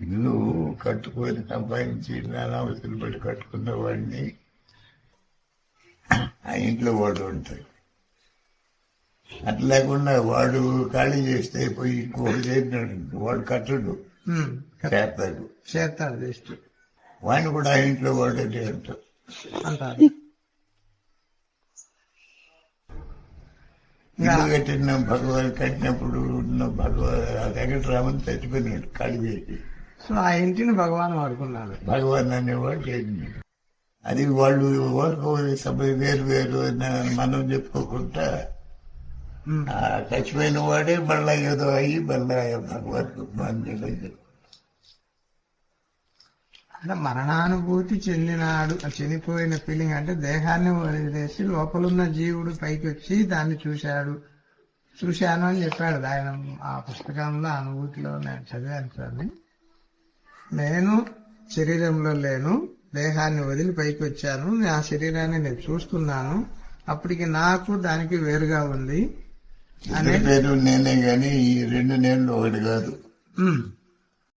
ఇల్లు కట్టుకొని సంపాదించి నానావసరం పడి కట్టుకున్న వాడిని ఆ ఇంట్లో వాడు ఉంటాడు అట్లా లేకుండా వాడు ఖాళీ చేస్తే పోయి ఇంకొకటి చేసినాడు. వాడు కట్టడు. చేస్తాడు. చేస్తాడు దిష్టి వాడిని కూడా ఆ ఇంట్లో వాడే అంటారు అంటారు. ఇల్లు కట్టిన భగవాన్ కట్టినప్పుడు ఉన్న భగవాన్ ఆ వెంకటరామన్ చచ్చిపోయినాడు ఖాళీ చేసి. సో ఆ ఇంటిని భగవాన్ వాడుకున్నాడు. భగవాన్ అనేవాడు చేసినాడు అది వాళ్ళు ఓరుకోవాలి సభ వేరు వేరు మనం చెప్పుకోకుండా చచ్చిపోయిన వాడే మళ్ళా ఏదో అయ్యి మళ్ళా భగవత్ మంది అంటే మరణానుభూతి చెందినాడు. ఆ చనిపోయిన ఫీలింగ్ అంటే దేహాన్ని వదిలేసి లోపలున్న జీవుడు పైకి వచ్చి దాన్ని చూశాడు. చూశాను అని చెప్పాడు. ఆయన ఆ పుస్తకంలో అనుభూతిలో నేను చదివాను సార్ నేను శరీరంలో లేను దేహాన్ని వదిలి పైకి వచ్చాను ఆ శరీరాన్ని నేను చూస్తున్నాను అప్పటికి నాకు దానికి వేరుగా ఉంది. ఇద్దరి పేరు నేనే గాని ఈ రెండు నేళ్ళు ఒకటి కాదు.